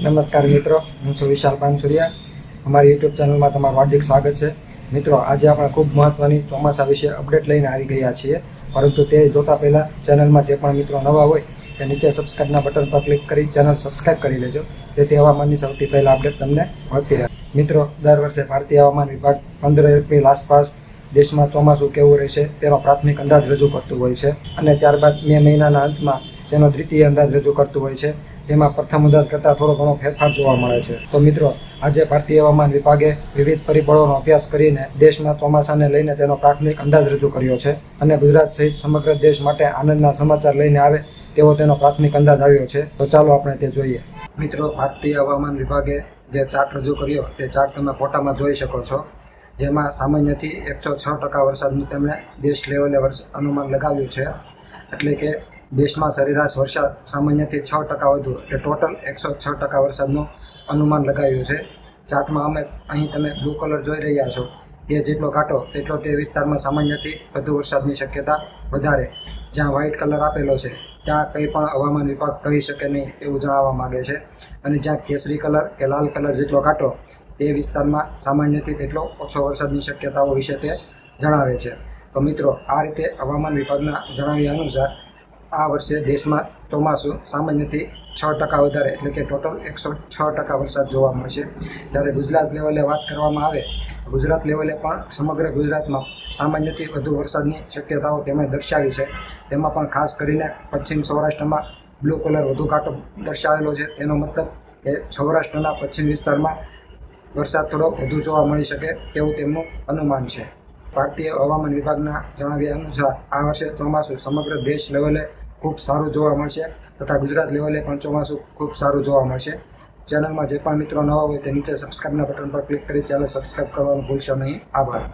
નમસ્કાર મિત્રો, હું છું વિશાલ પાનસુરિયા. અમારી યુટ્યુબ ચેનલમાં તમારું હાર્દિક સ્વાગત છે. મિત્રો, આજે આપણે ખૂબ મહત્ત્વની ચોમાસા વિશે અપડેટ લઈને આવી ગયા છીએ. પરંતુ તે જોતા પહેલાં ચેનલમાં જે પણ મિત્રો નવા હોય, તે નીચે સબસ્ક્રાઇબના બટન પર ક્લિક કરી ચેનલ સબસ્ક્રાઇબ કરી લેજો. જેથી હવામાનની સૌથી પહેલાં અપડેટ તમને મળતી રહે. મિત્રો, દર વર્ષે ભારતીય હવામાન વિભાગ પંદર એપ્રિલ આસપાસ દેશમાં ચોમાસું કેવું રહેશે તેનો પ્રાથમિક અંદાજ રજૂ કરતું હોય છે. અને ત્યારબાદ મે મહિનાના અંતમાં તેનો દ્વિતીય અંદાજ રજૂ કરતું હોય છે, જેમાં પ્રથમ અંદાજ કરતાં થોડો ઘણો ફેરફાર જોવા મળે છે. તો મિત્રો, આજે ભારતીય હવામાન વિભાગે વિવિધ પરિબળોનો અભ્યાસ કરીને દેશમાં ચોમાસાને લઈને તેનો પ્રાથમિક અંદાજ રજૂ કર્યો છે અને ગુજરાત સહિત સમગ્ર દેશ માટે આનંદના સમાચાર લઈને આવે તેવો તેનો પ્રાથમિક અંદાજ આવ્યો છે. તો ચાલો આપણે તે જોઈએ. મિત્રો, ભારતીય હવામાન વિભાગે જે ચાર્ટ રજૂ કર્યો, તે ચાર્ટ તમે ફોટામાં જોઈ શકો છો, જેમાં સામાન્યથી એકસો છ ટકા વરસાદનું તેમણે દેશ લેવલે વર્ષ અનુમાન લગાવ્યું છે. એટલે કે દેશમાં સરેરાશ વરસાદ સામાન્યથી છ ટકા વધુ, એટલે ટોટલ એકસો છ ટકા વરસાદનું અનુમાન લગાવ્યું છે. ચાર્ટમાં અમે અહીં તમે બ્લુ કલર જોઈ રહ્યા છો. તે જેટલો કાંટો તેટલો તે વિસ્તારમાં સામાન્યથી વધુ વરસાદની શક્યતા વધારે. જ્યાં વ્હાઇટ કલર આપેલો છે, ત્યાં કંઈ પણ હવામાન વિભાગ કહી શકે નહીં એવું જણાવવા માગે છે. અને જ્યાં કેસરી કલર કે લાલ કલર જેટલો કાંટો તે વિસ્તારમાં સામાન્યથી તેટલો ઓછો વરસાદની શક્યતાઓ વિશે તે જણાવે છે. તો મિત્રો, આ રીતે હવામાન વિભાગના જણાવ્યા અનુસાર આ વર્ષે દેશમાં ચોમાસું સામાન્યથી છ ટકા વધારે, એટલે કે ટોટલ એકસો છ ટકા વરસાદ જોવા મળશે જ્યારે ગુજરાત લેવલે વાત કરવામાં આવે ગુજરાત લેવલે પણ સમગ્ર ગુજરાતમાં સામાન્યથી વધુ વરસાદની શક્યતાઓ તેમણે દર્શાવી છે. તેમાં પણ ખાસ કરીને પશ્ચિમ સૌરાષ્ટ્રમાં બ્લુ કલર વધુ કાંટો દર્શાવેલો છે. એનો મતલબ કે સૌરાષ્ટ્રના પશ્ચિમ વિસ્તારમાં વરસાદ થોડો વધુ જોવા મળી શકે તેવું તેમનું અનુમાન છે. ભારતીય હવામાન વિભાગના જણાવ્યા અનુસાર આ વર્ષે ચોમાસું સમગ્ર દેશ લેવલે ખૂબ સારું જોવા મળશે તથા ગુજરાત લેવલે પણ ચોમાસું ખૂબ સારું જોવા મળશે. ચેનલમાં જે પણ મિત્રો નવા હોય તે નીચે સબસ્ક્રાઇબના બટન પર ક્લિક કરી ચેનલ સબસ્ક્રાઇબ કરવાનું ભૂલશો નહીં. આભાર.